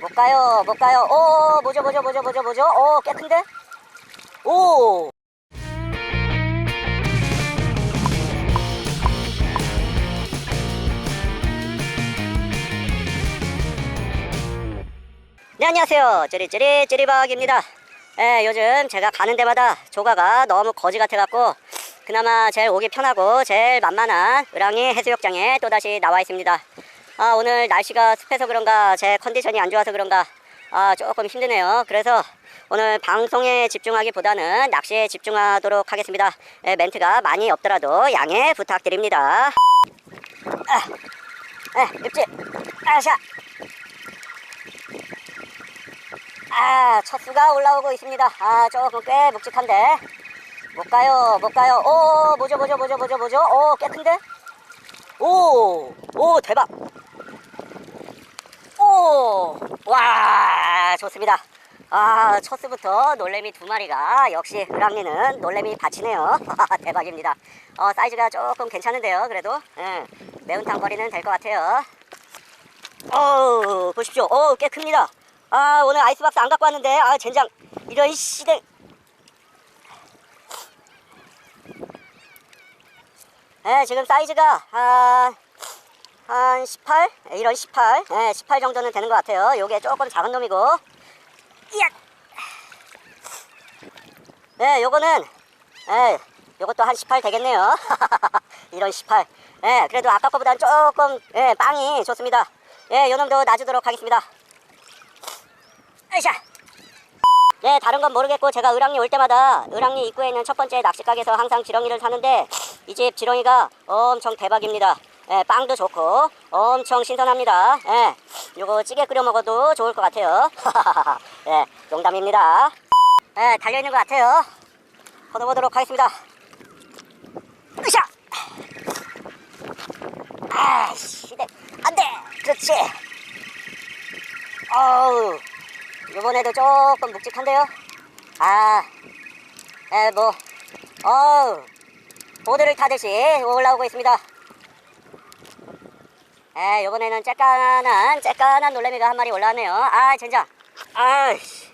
못 가요, 못 가요. 오, 뭐죠, 뭐죠, 뭐죠, 뭐죠, 뭐죠? 오, 꽤 큰데? 오! 네, 안녕하세요. 찌리찌리 찌리박입니다. 예, 요즘 제가 가는 데마다 조가가 너무 거지 같아갖고 그나마 제일 오기 편하고 제일 만만한 을왕리 해수욕장에 또다시 나와 있습니다. 아, 오늘 날씨가 습해서 그런가 제 컨디션이 안 좋아서 그런가 아, 조금 힘드네요. 그래서 오늘 방송에 집중하기보다는 낚시에 집중하도록 하겠습니다. 예, 멘트가 많이 없더라도 양해 부탁드립니다. 아, 예, 입질. 아샤. 아, 첫 수가 올라오고 있습니다. 아, 조금 꽤 묵직한데. 못 가요, 못 가요. 오, 뭐죠, 뭐죠, 뭐죠, 뭐죠, 뭐죠? 오, 꽤 큰데? 오, 오, 대박. 오, 와, 좋습니다. 아, 첫 수부터 놀래미 두 마리가 역시 을왕리는 놀래미 밭이네요. 대박입니다. 어, 사이즈가 조금 괜찮은데요, 그래도. 예, 매운탕 거리는 될 것 같아요. 어우, 보십시오. 어우, 꽤 큽니다. 아, 오늘 아이스박스 안 갖고 왔는데, 아, 젠장. 이런 시대. 예, 지금 사이즈가, 한, 한 18? 예, 이런 18. 예, 18 정도는 되는 것 같아요. 요게 조금 작은 놈이고. 이야! 네, 요거는, 예, 요것도 한 18 되겠네요. 이런 18. 예, 그래도 아까 거보다는 조금, 예, 빵이 좋습니다. 예, 요 놈도 놔주도록 하겠습니다. 으쌰! 네, 다른 건 모르겠고 제가 을왕리 올 때마다 을왕리 입구에 있는 첫 번째 낚시 가게에서 항상 지렁이를 사는데 이 집 지렁이가 엄청 대박입니다. 예, 빵도 좋고 엄청 신선합니다. 예, 요거 찌개 끓여 먹어도 좋을 것 같아요. 예, 농담입니다. 예, 달려 있는 것 같아요. 걷어보도록 하겠습니다. 으쌰! 아씨, 네, 안 돼, 그렇지. 어우. 이번에도 조금 묵직한데요. 아, 에, 뭐, 어우, 보드를 타듯이 올라오고 있습니다. 에, 이번에는 쬐깐한, 쬐깐한 놀래미가 한 마리 올라왔네요. 아, 젠장. 아이씨.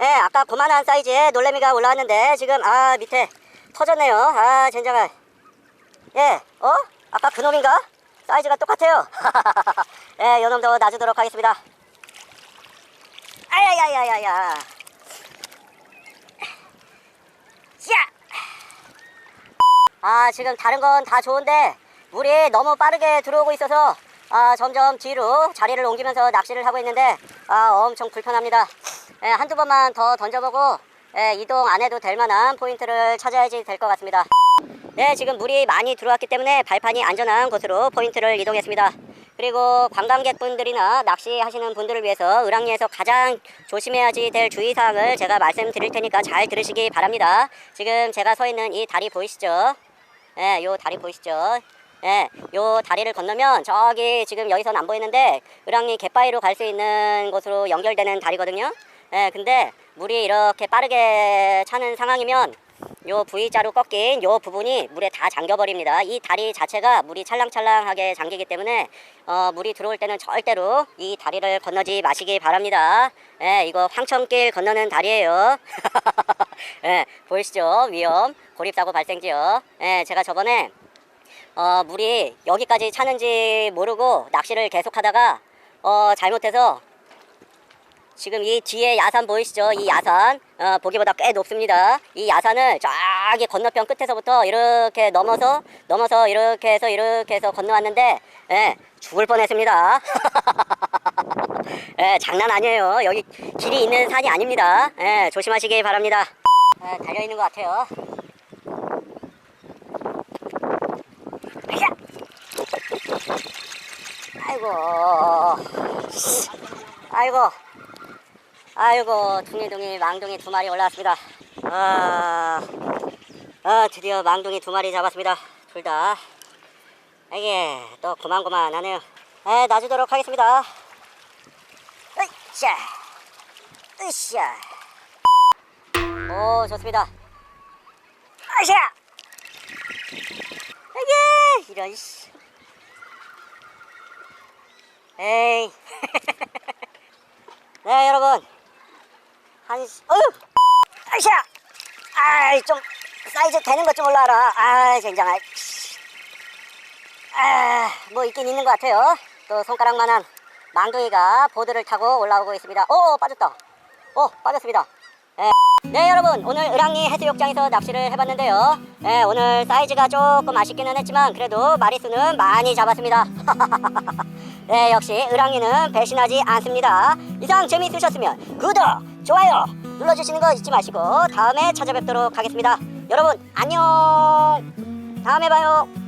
예, 아까 그만한 사이즈의 놀래미가 올라왔는데, 지금, 아, 밑에 터졌네요. 아, 젠장아. 예, 어? 아까 그 놈인가? 사이즈가 똑같아요. 예, 요 놈도 놔주도록 하겠습니다. 아야야야야야. 야. 아 지금 다른 건 다 좋은데 물이 너무 빠르게 들어오고 있어서 아 점점 뒤로 자리를 옮기면서 낚시를 하고 있는데 아 엄청 불편합니다. 예, 한두 번만 더 던져보고 예, 이동 안 해도 될 만한 포인트를 찾아야지 될 것 같습니다. 네, 지금 물이 많이 들어왔기 때문에 발판이 안전한 곳으로 포인트를 이동했습니다. 그리고 관광객분들이나 낚시하시는 분들을 위해서 을왕리에서 가장 조심해야지 될 주의사항을 제가 말씀드릴 테니까 잘 들으시기 바랍니다. 지금 제가 서 있는 이 다리 보이시죠? 예, 요 다리 보이시죠? 예, 요 다리를 건너면 저기 지금 여기선 안 보이는데 을왕리 갯바위로 갈 수 있는 곳으로 연결되는 다리거든요. 예, 근데 물이 이렇게 빠르게 차는 상황이면 요 V자로 꺾인 요 부분이 물에 다 잠겨버립니다. 이 다리 자체가 물이 찰랑찰랑하게 잠기기 때문에 어, 물이 들어올 때는 절대로 이 다리를 건너지 마시기 바랍니다. 예, 이거 황천길 건너는 다리예요. 예, 보이시죠? 위험, 고립사고 발생지요. 예, 제가 저번에 어, 물이 여기까지 차는지 모르고 낚시를 계속하다가 어, 잘못해서 지금 이 뒤에 야산 보이시죠? 이 야산 어, 보기보다 꽤 높습니다. 이 야산을 저기 건너편 끝에서부터 이렇게 넘어서 넘어서 이렇게 해서 이렇게 해서 건너왔는데 예, 죽을 뻔했습니다. 예, 장난 아니에요. 여기 길이 있는 산이 아닙니다. 예, 조심하시기 바랍니다. 예, 달려 있는 것 같아요. 으쌰! 아이고, 아이고. 아이고 둥이둥이 망둥이 두 마리 올라왔습니다. 아, 아 드디어 망둥이 두 마리 잡았습니다. 둘 다. 이게 또 고만고만하네요. 에 놔주도록 하겠습니다. 으쌰. 으쌰. 오 좋습니다. 으쌰. 이게 이런 씨 에이. 네 여러분. 한 어휴! 아이샤 아이 좀 사이즈 되는 것 좀 올라와라. 아 젠장아. 아뭐 있긴 있는 것 같아요. 또 손가락만한 망둥이가 보드를 타고 올라오고 있습니다. 오 빠졌다. 오 빠졌습니다. 예. 네 여러분. 오늘 을왕리 해수욕장에서 낚시를 해봤는데요. 예, 오늘 사이즈가 조금 아쉽기는 했지만 그래도 마리수는 많이 잡았습니다 네 역시 을왕리는 배신하지 않습니다. 이상 재미있으셨으면 구독 좋아요 눌러주시는 거 잊지 마시고 다음에 찾아뵙도록 하겠습니다. 여러분 안녕! 다음에 봐요